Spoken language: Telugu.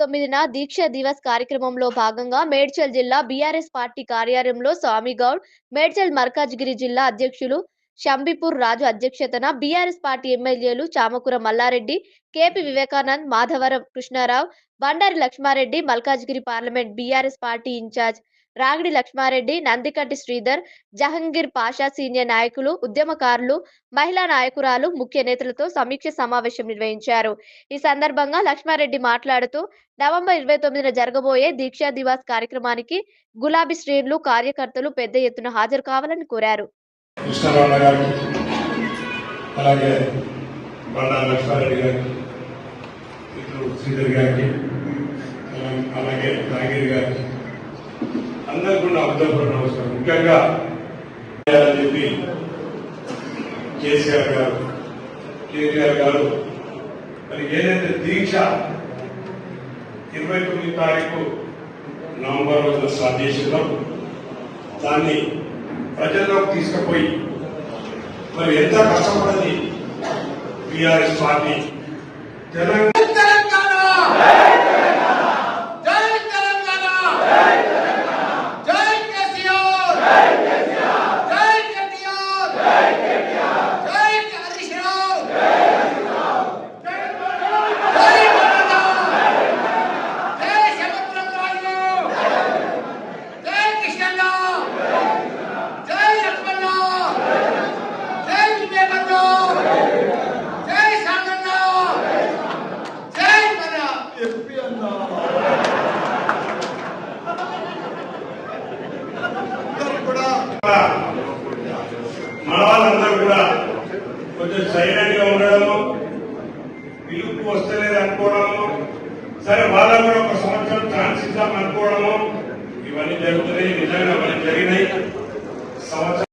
తొమ్మిదిన దీక్ష దివస్ కార్యక్రమంలో భాగంగా మేడ్చల్ జిల్లా బీఆర్ఎస్ పార్టీ కార్యాలయంలో స్వామిగౌడ్ మేడ్చల్ మర్కాజ్గిరి జిల్లా అధ్యక్షులు షంబిపూర్ రాజు అధ్యక్షతన బీఆర్ఎస్ పార్టీ ఎమ్మెల్యేలు Chamakura Malla Reddy KP Vivekanand Madhavaram Krishna Rao Bandari Lakshma Reddy Malkajgiri parliament BRS party incharge Ragidi Lakshma Reddy Nandikanti Sridhar Jahangir Pasha senior నాయకులు ఉద్యమకారులు మహిళా నాయకురాలు ముఖ్య నేతలతో సమీక్ష సమావేశం నిర్వహించారు. ఈ సందర్భంగా లక్ష్మారెడ్డి మాట్లాడుతూ నవంబర్ ఇరవై తొమ్మిదిన జరగబోయే దీక్షా దివాస్ కార్యక్రమానికి గులాబీ శ్రేణులు కార్యకర్తలు పెద్ద ఎత్తున హాజరు కావాలని కోరారు. అలాగే బండా లక్ష్మారెడ్డి శ్రీధర్ గారికి అలాగే నాగిరి గారికి అందరికీ కూడా అబ్దుల్ నమస్కారం ముఖ్యంగా చెప్పి కేసీఆర్ గారు కేటీఆర్ గారు మరి ఏదైతే దీక్ష ఇరవై తొమ్మిది తారీఖు నవంబర్ రోజున స్టార్ట్ చేసినాం దాన్ని ప్రజల్లోకి తీసుకుపోయి మరి ఎంత కష్టపడింది బీఆర్ఎస్ పార్టీ? తెలంగాణ! మన వాళ్ళందరూ కూడా కొంచెం సైలెంట్గా ఉండడము పిలుపు వస్తలేదు అనుకోవడము సరే వాళ్ళకు కూడా ఒక సంవత్సరం ఛాన్స్ ఇద్దాం అనుకోవడము ఇవన్నీ జరుగుతున్నాయి నిజంగా.